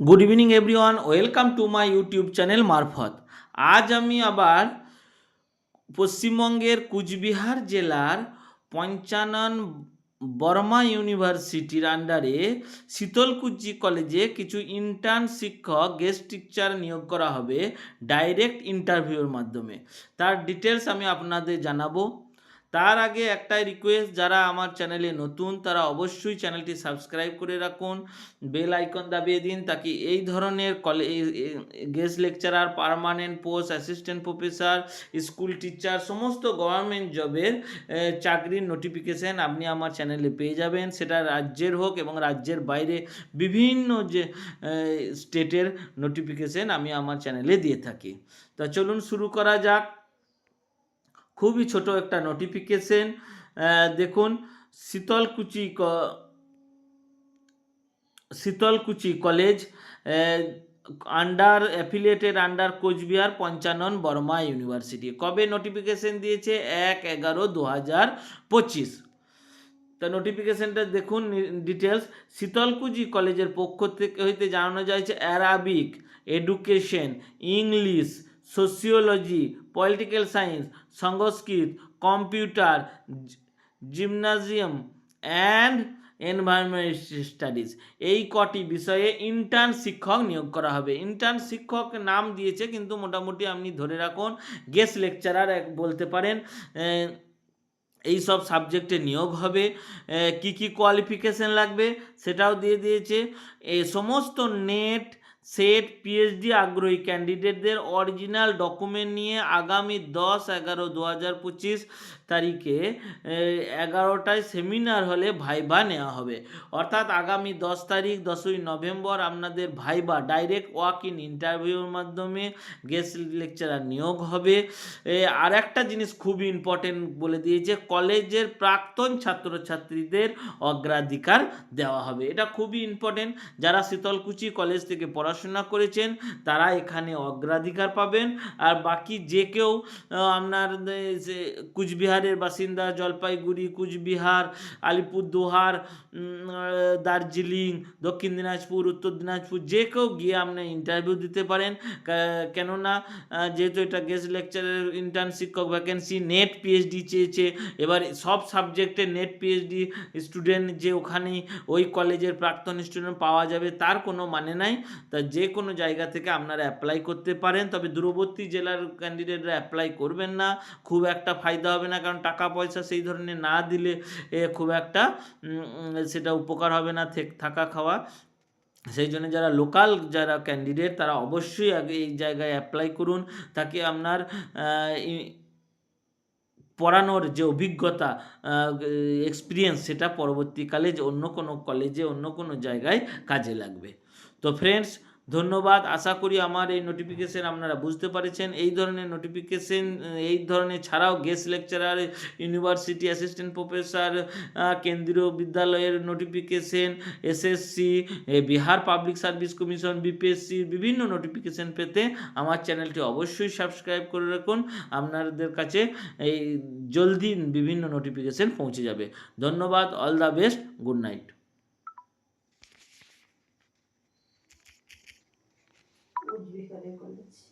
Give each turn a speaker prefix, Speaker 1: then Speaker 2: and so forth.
Speaker 1: Good evening everyone welcome to my YouTube channel মারফত আজ আমি আবার পশ্চিমবঙ্গের কুচবিহার জেলার পঞ্চানন বর্মা ইউনিভার্সিটির আন্ডারে শীতলকুচি কলেজে কিছু ইন্টার্ন শিক্ষক গেস্ট টিচার নিয়োগ করা হবে ডাইরেক্ট ইন্টারভিউর মাধ্যমে। তার ডিটেলস আমি আপনাদের জানাব। তার আগে একটাই রিকোয়েস্ট যারা আমার চ্যানেলে নতুন, তারা অবশ্যই চ্যানেলটি সাবস্ক্রাইব করে রাখুন। বেল আইকন দাবিয়ে দিন, তাকে এই ধরনের কলে guest lecturer permanent post assistant professor school teacher সমস্ত গভর্নমেন্ট জবের চাকরির নোটিফিকেশন আপনি আমার চ্যানেলে পেয়ে যাবেন। সেটা রাজ্যের হোক এবং রাজ্যের বাইরে বিভিন্ন যে স্টেটের নোটিফিকেশন আমি আমার চ্যানেলে দিয়ে থাকি। তা চলুন শুরু করা যাক। খুবই ছোট একটা নোটিফিকেশন দেখুন, Sitalkuchi Sitalkuchi college under affiliated under Coochbehar Panchanan Barma university কবে নোটিফিকেশন দিয়েছে? এক এগারো দু হাজার পঁচিশ। তা নোটিফিকেশনটা দেখুন ডিটেলস শীতলকুচি কলেজের পক্ষ থেকে হইতে জানানো যাচ্ছে Arabic education English sociology political science Sanskrit computer gymnasium and environment studies এই কটি বিষয়ে ইন্টার্ন শিক্ষক নিয়োগ করা হবে। ইন্টার্ন শিক্ষক নাম দিয়েছে, কিন্তু মোটামুটি আপনি ধরে রাখুন গেস্ট লেকচারার এক বলতে পারেন এই সব সাবজেক্টে নিয়োগ হবে। কি কি কোয়ালিফিকেশন লাগবে সেটাও দিয়ে দিয়েছে। এই সমস্ত নেট সেট পিএইচডি আগ্রহী ক্যান্ডিডেটদের অরিজিনাল ডকুমেন্ট নিয়ে আগামী দশ এগারো দু হাজার পঁচিশ তারিখে এগারোটায় সেমিনার হলে ভাইবা নেওয়া হবে। অর্থাৎ আগামী দশ তারিখ, দশই নভেম্বর আপনাদের ভাইবা ডাইরেক্ট ওয়াক ইন ইন্টারভিউর মাধ্যমে গেস্ট লেকচারার নিয়োগ হবে। আর একটা জিনিস খুবই ইম্পর্টেন্ট বলে দিয়েছে, কলেজের প্রাক্তন ছাত্রছাত্রীদের অগ্রাধিকার দেওয়া হবে। এটা খুবই ইম্পর্টেন্ট যারা শীতলকুচি কলেজ থেকে পড়াশোনা করেছেন, তারা এখানে অগ্রাধিকার পাবেন। আর বাকি যে কেউ আপনার কুচবিহারের বাসিন্দা, জলপাইগুড়ি, কুচবিহার, আলিপুরদুয়ার দার্জিলিং, দক্ষিণ দিনাজপুর, উত্তর দিনাজপুর, যে কেউ গিয়ে আপনি ইন্টারভিউ দিতে পারেন। কেননা যেহেতু এটা গেস্ট লেকচারের ইন্টার্ন শিক্ষক ভ্যাকেন্সি নেট পিএইচডি চেয়েছে, এবার সব সাবজেক্টে নেট পিএইচডি স্টুডেন্ট যে ওখানে ওই কলেজের প্রাক্তন স্টুডেন্ট পাওয়া যাবে, তার কোনো মানে নাই। তা যে কোনো জায়গা থেকে আপনারা অ্যাপ্লাই করতে পারেন, তবে দূরবর্তী জেলার ক্যান্ডিডেটরা অ্যাপ্লাই করবেন না। খুব একটা ফায়দা হবে না, কারণ টাকা পয়সা সেই ধরনের না দিলে খুব একটা সেটা উপকার হবে না থাকা খাওয়া। সেই জন্য যারা লোকাল যারা ক্যান্ডিডেট তারা অবশ্যই আগে এই জায়গায় অ্যাপ্লাই করুন। তাকে আপনার পড়ানোর যে অভিজ্ঞতা এক্সপিরিয়েন্স সেটা পরবর্তীকালে যে অন্য কোনো কলেজে অন্য কোনো জায়গায় কাজে লাগবে। তো ফ্রেন্ডস ধন্যবাদ। আশা করি আমার এই নোটিফিকেশান আপনারা বুঝতে পারছেন। এই ধরনের নোটিফিকেশান এই ধরনের ছাড়াও guest lecturer university assistant professor কেন্দ্রীয় বিদ্যালয়ের notification SSC Bihar public service commission BPSC বিভিন্ন নোটিফিকেশান পেতে আমার চ্যানেলটি অবশ্যই সাবস্ক্রাইব করে রাখুন। আপনাদের কাছে এই জলদি বিভিন্ন নোটিফিকেশান পৌঁছে যাবে। ধন্যবাদ। All the best good night করে করেছি